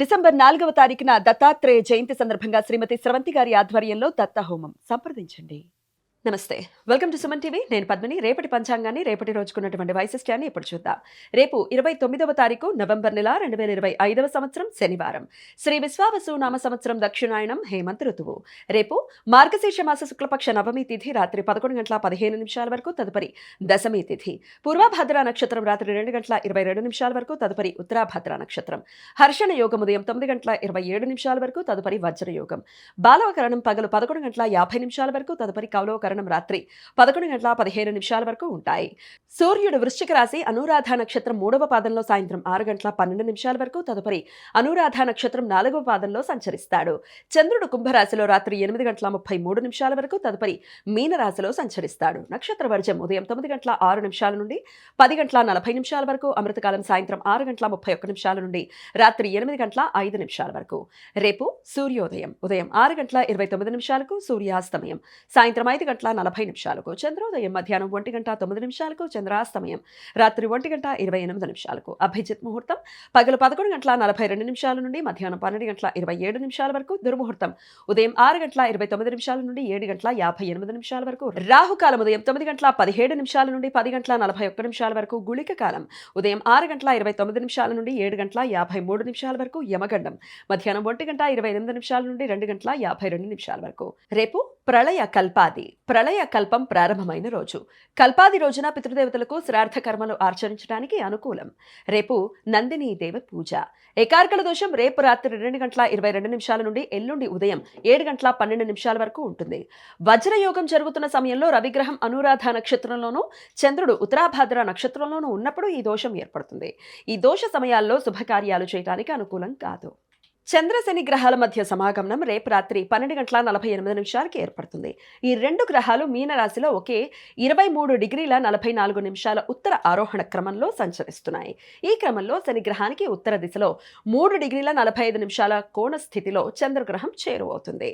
December నాలుగవ తారీఖున దత్తాత్రేయ జయంతి సందర్భంగా శ్రీమతి స్రవంతి గారి ఆధ్వర్యంలో దత్తహోమం. సంప్రదించండి. నమస్తే. Welcome to Suman TV. నేను పద్మిని. రేపటి పంచాంగాన్ని రేపటి రోజుకున్నటువంటి వైశిష్ట్యాన్ని ఇప్పుడు చూద్దాం. రేపు ఇరవై తొమ్మిదవ తారీఖు నవంబర్ నెల రెండు వేల ఇరవై ఐదవ సంవత్సరం శనివారం. శ్రీ విశ్వావసు నామ సంవత్సరం దక్షిణాయనం హేమంత్ ఋతువు. రేపు మార్గశీర్ష మాస శుక్లపక్ష నవమి తిథి రాత్రి పదకొండు గంటల పదిహేను నిమిషాల వరకు తదుపరి దశమి తిథి. పూర్వభద్ర నక్షత్రం రాత్రి రెండు గంటల ఇరవై రెండు నిమిషాల వరకు తదుపరి ఉత్తరాభద్ర నక్షత్రం. హర్షణ యోగం ఉదయం తొమ్మిది గంటల ఇరవై ఏడు నిమిషాల వరకు తదుపరి వజ్రయోగం. బాలవకరణం పగలు పదకొండు గంటల యాభై నిమిషాల వరకు తదుపరి కౌలవకరణం రాత్రి పదకొండు గంటల పదిహేను నిమిషాల వరకు ఉంటాయి. సూర్యుడు వృశ్చిక రాశి అనురాధ నక్షత్రం మూడవ పాదంలో సాయంత్రం ఆరు గంటల పన్నెండు నిమిషాల వరకు తదుపరి అనురాధ నక్షత్రం నాలుగవ పాదంలో సంచరిస్తాడు. చంద్రుడు కుంభరాశిలో రాత్రి ఎనిమిది గంటల ముప్పై మూడు నిమిషాల వరకు తదుపరి మీనరాశిలో సంచరిస్తాడు. నక్షత్ర వర్జం ఉదయం తొమ్మిది గంటల ఆరు నిమిషాల నుండి పది గంటల నలభై నిమిషాల వరకు అమృతకాలం సాయంత్రం ఆరు గంటల ముప్పై ఒక్క నిమిషాల నుండి రాత్రి ఎనిమిది గంటల ఐదు నిమిషాల వరకు. రేపు సూర్యోదయం ఉదయం ఆరు గంటల ఇరవై తొమ్మిది నిమిషాలకు సూర్యాస్తమయం. సాయంత్రం ఐదు గంటల నలభై నిమిషాలకు చంద్రోదయం మధ్యాహ్నం ఒంటి గంట తొమ్మిది నిమిషాలకు చంద్రాస్తమయం రాత్రి ఒంటి గంట ఇరవై ఎనిమిది నిమిషాలకు. అభిజిత్ ముహూర్తం పగలు పదకొండు గంటల నలభై రెండు నిమిషాల నుండి మధ్యాహ్నం పన్నెండు గంటల ఇరవై ఏడు నిమిషాల వరకు దుర్ముహూర్తం. ఉదయం ఆరు గంటల ఇరవై తొమ్మిది నిమిషాల నుండి ఏడు గంటల యాభై ఎనిమిది నిమిషాల వరకు రాహుకాలం ఉదయం తొమ్మిది గంటల పదిహేడు నిమిషాల నుండి పది గంటల నలభై ఒక్క నిమిషాల వరకు గుళిక కాలం. ఉదయం ఆరు గంటల ఇరవై తొమ్మిది నిమిషాల నుండి ఏడు గంటల యాభై మూడు నిమిషాల వరకు యమగండం. మధ్యాహ్నం ఒంటి గంట ఇరవై ఎనిమిది నిమిషాల నుండి రెండు గంటల యాభై రెండు నిమిషాల వరకు. రేపు ప్రళయ కల్పాది ప్రళయ కల్పం ప్రారంభమైన రోజు. కల్పాది రోజున పితృదేవతలకు శ్రార్థ కర్మలు ఆచరించడానికి అనుకూలం. రేపు నందిని దేవ పూజ. ఏకార్కల దోషం రేపు రాత్రి రెండు గంటల ఇరవై రెండు నిమిషాల నుండి ఎల్లుండి ఉదయం ఏడు గంటల పన్నెండు నిమిషాల వరకు ఉంటుంది. వజ్రయోగం జరుగుతున్న సమయంలో రవిగ్రహం అనురాధ నక్షత్రంలోనూ చంద్రుడు ఉత్తరాభాద్ర నక్షత్రంలోనూ ఉన్నప్పుడు ఈ దోషం ఏర్పడుతుంది. ఈ దోష సమయాల్లో శుభకార్యాలు చేయడానికి అనుకూలం కాదు. చంద్రశని గ్రహాల మధ్య సమాగమనం రేపు రాత్రి పన్నెండు గంటల నలభై ఎనిమిది నిమిషాలకి ఏర్పడుతుంది. ఈ రెండు గ్రహాలు మీనరాశిలో ఒకే ఇరవై మూడు డిగ్రీల నలభై నాలుగు నిమిషాల ఉత్తర ఆరోహణ క్రమంలో సంచరిస్తున్నాయి. ఈ క్రమంలో శని గ్రహానికి ఉత్తర దిశలో మూడు డిగ్రీల నలభై ఐదు నిమిషాల కోణ స్థితిలో చంద్రగ్రహం చేరువవుతుంది.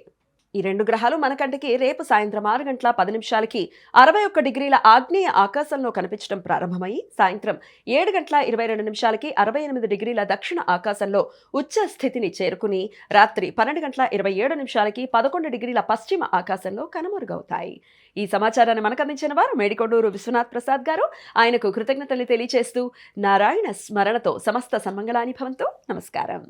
ఈ రెండు గ్రహాలు మన కంటికి రేపు సాయంత్రం ఆరు గంటల పది నిమిషాలకి అరవై ఒక్క డిగ్రీల ఆగ్నేయ ఆకాశంలో కనిపించడం ప్రారంభమై సాయంత్రం ఏడు గంటల ఇరవై రెండు నిమిషాలకి అరవై ఎనిమిది డిగ్రీల దక్షిణ ఆకాశంలో ఉచ్చ స్థితిని చేరుకుని రాత్రి పన్నెండు గంటల ఇరవై ఏడు నిమిషాలకి పదకొండు డిగ్రీల పశ్చిమ ఆకాశంలో కనుమరుగవుతాయి. ఈ సమాచారాన్ని మనకు అందించిన వారు మేడికొండూరు విశ్వనాథ్ ప్రసాద్ గారు. ఆయనకు కృతజ్ఞతలు తెలియజేస్తూ నారాయణ స్మరణతో సమస్త సన్మంగళాని భవంతో నమస్కారం.